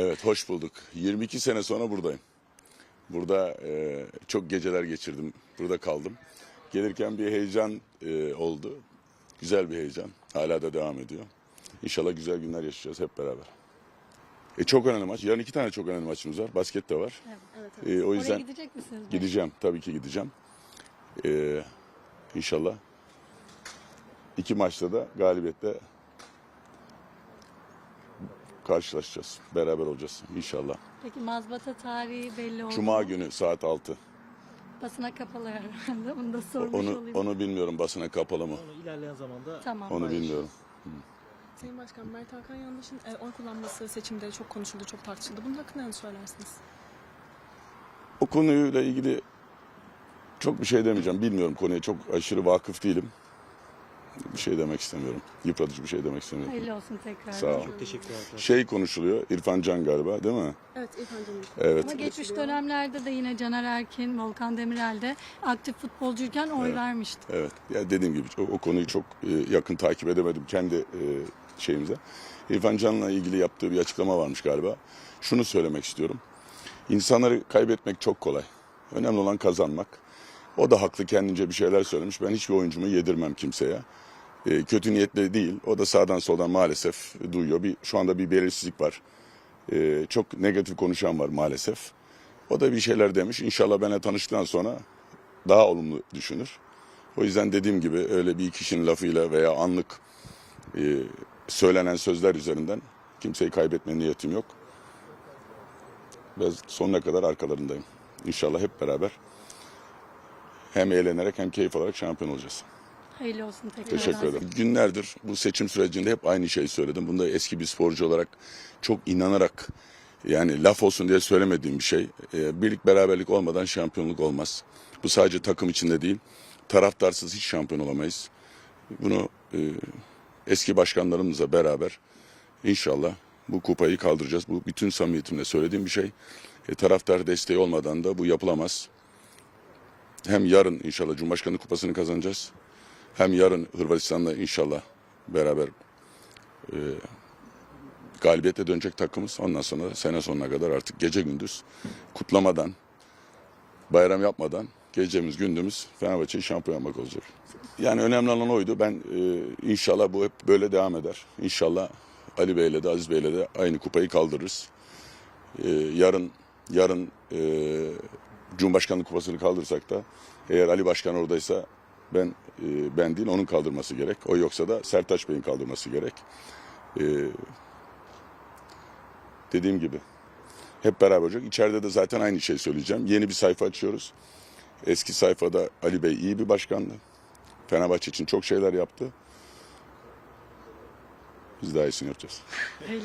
Evet, hoş bulduk. 22 sene sonra buradayım. Burada e, çok geceler geçirdim. Burada kaldım. Gelirken bir heyecan e, oldu. Güzel bir heyecan. Hala da devam ediyor. İnşallah güzel günler yaşayacağız hep beraber. E, çok önemli maç. Yarın iki tane çok önemli maçımız var. Basket de var. Evet. E, o Oraya yüzden gidecek misiniz? Gideceğim. Tabii ki gideceğim. E, inşallah. İki maçta da galibiyetle karşılaşacağız. Beraber olacağız inşallah. Peki mazbata tarihi belli oldu. Cuma mu? günü saat 6. Basına kapalı herhalde. Onu da sormuş Onu olayım. onu bilmiyorum basına kapalı mı? Onu ilerleyen zamanda Tamam. Onu bilmiyorum. Sayın Başkan, Mert Hakan Yandaş'ın e, oy kullanması seçimde çok konuşuldu, çok tartışıldı. Bunun hakkında ne söylersiniz? O konuyla ilgili çok bir şey demeyeceğim. Bilmiyorum konuya çok aşırı vakıf değilim. Bir şey demek istemiyorum. Yıpratıcı bir şey demek istemiyorum. Hayırlı olsun tekrar. Sağ ol. çok teşekkürler. arkadaşlar. Şey konuşuluyor. İrfan Can galiba değil mi? Evet, İlhan Can'ın. Evet. Ama geçmiş dönemlerde de yine Caner Erkin, Volkan Demirel de aktif futbolcuyken oy vermişti. Evet. Ya dediğim gibi o, o konuyu çok e, yakın takip edemedim kendi e, şeyimizde. İrfan Can'la ilgili yaptığı bir açıklama varmış galiba. Şunu söylemek istiyorum. İnsanları kaybetmek çok kolay. Önemli olan kazanmak. O da haklı kendince bir şeyler söylemiş. Ben hiçbir oyuncumu yedirmem kimseye. E, kötü niyetli değil. O da sağdan soldan maalesef duyuyor. Bir, şu anda bir belirsizlik var. E, çok negatif konuşan var maalesef. O da bir şeyler demiş. İnşallah benimle tanıştıktan sonra daha olumlu düşünür. O yüzden dediğim gibi öyle bir kişinin lafıyla veya anlık e, söylenen sözler üzerinden kimseyi kaybetme niyetim yok. Ve sonuna kadar arkalarındayım. İnşallah hep beraber hem eğlenerek hem keyif alarak şampiyon olacağız. Hayırlı olsun tekrar. Teşekkür ederim. Günlerdir bu seçim sürecinde hep aynı şeyi söyledim. Bunda eski bir sporcu olarak çok inanarak yani laf olsun diye söylemediğim bir şey. Ee, birlik beraberlik olmadan şampiyonluk olmaz. Bu sadece takım içinde değil. Taraftarsız hiç şampiyon olamayız. Bunu e, eski başkanlarımızla beraber inşallah bu kupayı kaldıracağız. Bu bütün samimiyetimle söylediğim bir şey. E, taraftar desteği olmadan da bu yapılamaz. Hem yarın inşallah Cumhurbaşkanı kupasını kazanacağız. Hem yarın Hırvatistan'la inşallah beraber e, galibiyete dönecek takımız. Ondan sonra sene sonuna kadar artık gece gündüz kutlamadan, bayram yapmadan gecemiz gündüzümüz Fenerbahçe'yi şampiyon yapmak olacak. Yani önemli olan oydu. Ben e, inşallah bu hep böyle devam eder. İnşallah Ali Bey'le de Aziz Bey'le de aynı kupayı kaldırırız. E, yarın yarın e, Cumhurbaşkanlığı kupasını kaldırsak da eğer Ali Başkan oradaysa ben e, ben değil onun kaldırması gerek. O yoksa da Sertaç Bey'in kaldırması gerek. E, dediğim gibi hep beraber olacak. İçeride de zaten aynı şeyi söyleyeceğim. Yeni bir sayfa açıyoruz. Eski sayfada Ali Bey iyi bir başkandı. Fenerbahçe için çok şeyler yaptı. Biz daha iyisini yapacağız.